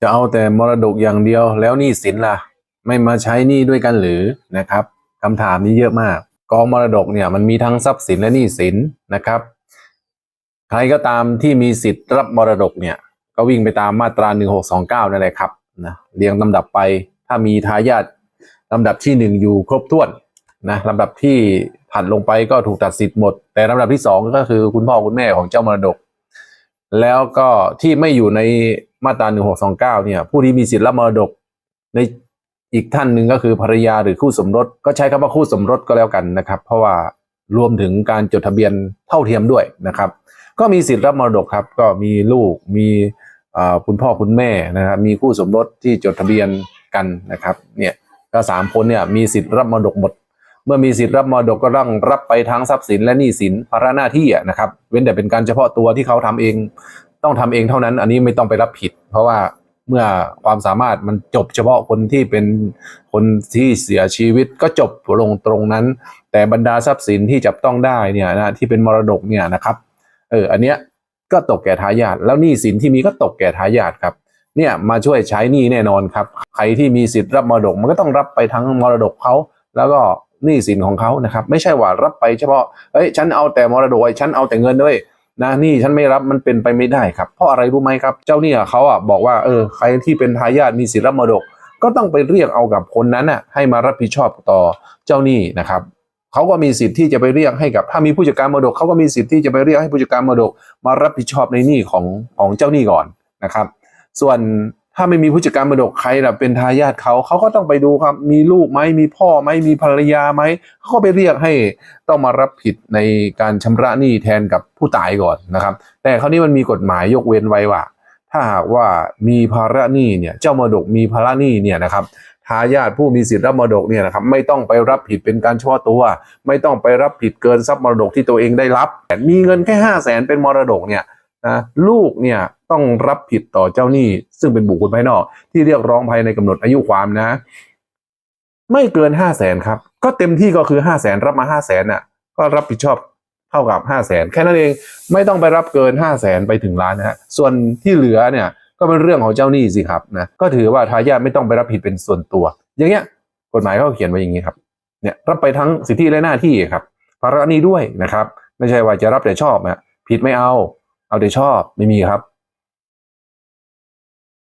จะเอาแต่มรดกอย่างเดียวแล้วหนี้สินล่ะ ไม่มาใช้หนี้ด้วยกันหรือนะครับคำถามนี้เยอะมาก กองมรดกเนี่ยมันมีทั้งทรัพย์สินและหนี้สินนะครับ ใครก็ตามที่มีสิทธิ์รับมรดกเนี่ย ก็วิ่งไปตามมาตรา 1629นั่นแหละครับนะเรียงลำดับไปถ้ามีทายาทลำดับที่หนึ่งอยู่ครบถ้วนนะลำดับที่ถัดลงไปก็ถูกตัดสิทธิ์หมด แต่ลำดับที่สองก็คือคุณพ่อคุณแม่ของเจ้ามรดก แล้วก็ที่ไม่อยู่ในมาตรา1629เก้าเนี่ย ผู้ที่มีสิทธิ์รับมรดกในอีกท่านหนึ่งก็คือภรรยาหรือคู่สมรส ก็ใช้คำว่าคู่สมรสก็แล้วกันนะครับ เพราะว่ารวมถึงการจดทะเบียนเท่าเทียมด้วยนะครับ ก็มีสิทธิ์รับมรดกครับ ก็มีลูกมีคุณพ่อคุณแม่นะครับ มีคู่สมรสที่จดทะเบียนกันนะครับ เนี่ยก็สามคนเนี่ยมีสิทธิ์รับมรดกหมด เมื่อมีสิทธิ์รับมรดกก็ต้องรับไปทั้งทรัพย์สินและหนี้สินภาระหน้าที่นะครับ เว้นแต่เป็นการเฉพาะตัวที่เขาทำเอง ต้องทำเองเท่านั้น อันนี้ไม่ต้องไปรับผิด เพราะว่าเมื่อความสามารถมันจบเฉพาะคนที่เป็นคนที่เสียชีวิตก็จบลงตรงนั้น แต่บรรดาทรัพย์สินที่จับต้องได้เนี่ยนะที่เป็นมรดกเนี่ยนะครับเอออันเนี้ยก็ตกแก่ทายาทแล้วหนี้สินที่มีก็ตกแก่ทายาทครับเนี่ยมาช่วยใช้หนี้แน่นอนครับ ใครที่มีสิทธิ์รับมรดกมันก็ต้องรับไปทั้งมรดกเขาแล้วก็ หนี้สินของเขานะครับ ไม่ใช่ว่ารับไปเฉพาะเอ้ยฉันเอาแต่มรดกฉันเอาแต่เงินด้วยนะนี่ฉันไม่รับมันเป็นไปไม่ได้ครับ เพราะอะไรรู้ไหมครับ เจ้าหนี้อะเขาอะบอกว่าเออใครที่เป็นทายาทมีสิทธิ์รับมรดก ก็ต้องไปเรียกเอากับคนนั้นน่ะให้มารับผิดชอบต่อเจ้าหนี้นะครับเขาก็มีสิทธิ์ที่จะไปเรียกให้กับ ถ้ามีผู้จัดการมรดกเขาก็มีสิทธิ์ที่จะไปเรียกให้ผู้จัดการมรดก มารับผิดชอบในหนี้ของของเจ้าหนี้ก่อนนะครับ ส่วน ถ้าไม่มีผู้จัดการมรดกใครล่ะเป็นทายาทเขาเขาก็ต้องไปดูครับ มีลูกไหมมีพ่อไหมมีภรรยาไหมเขาก็ไปเรียกให้ต้องมารับผิดในการชำระหนี้แทนกับผู้ตายก่อนนะครับ แต่คราวนี้มันมีกฎหมายยกเว้นไว้ว่า ถ้าหากว่ามีภาระหนี้เนี่ยเจ้ามรดกมีภาระหนี้เนี่ยนะครับทายาทผู้มีสิทธิ์รับมรดกเนี่ยนะครับไม่ต้องไปรับผิดเป็นการเฉพาะตัว ไม่ต้องไปรับผิดเกินทรัพย์มรดกที่ตัวเองได้รับแต่มีเงินแค่ห้าแสนเป็นมรดกเนี่ย นะลูกเนี่ยต้องรับผิดต่อเจ้าหนี้ ซึ่งเป็นบุคคลภายนอก ที่เรียกร้องภายในกำหนดอายุความนะ ไม่เกินห้าแสนครับ ก็เต็มที่ก็คือห้าแสนรับมาห้าแสนน่ะ ก็รับผิดชอบเท่ากับห้าแสนแค่นั้นเองไม่ต้องไปรับเกินห้าแสนไปถึงล้านนะฮะส่วนที่เหลือเนี่ยก็เป็นเรื่องของเจ้าหนี้สิครับนะก็ถือว่าทายาทไม่ต้องไปรับผิดเป็นส่วนตัว อย่างเงี้ยกฎหมายเขาเขียนไว้อย่างนี้ครับเนี่ยรับไปทั้งสิทธิและหน้าที่ครับภาระนี้ด้วยนะครับ ไม่ใช่ว่าจะรับแต่ชอบนะผิดไม่เอา เอาแต่ชอบไม่มีครับ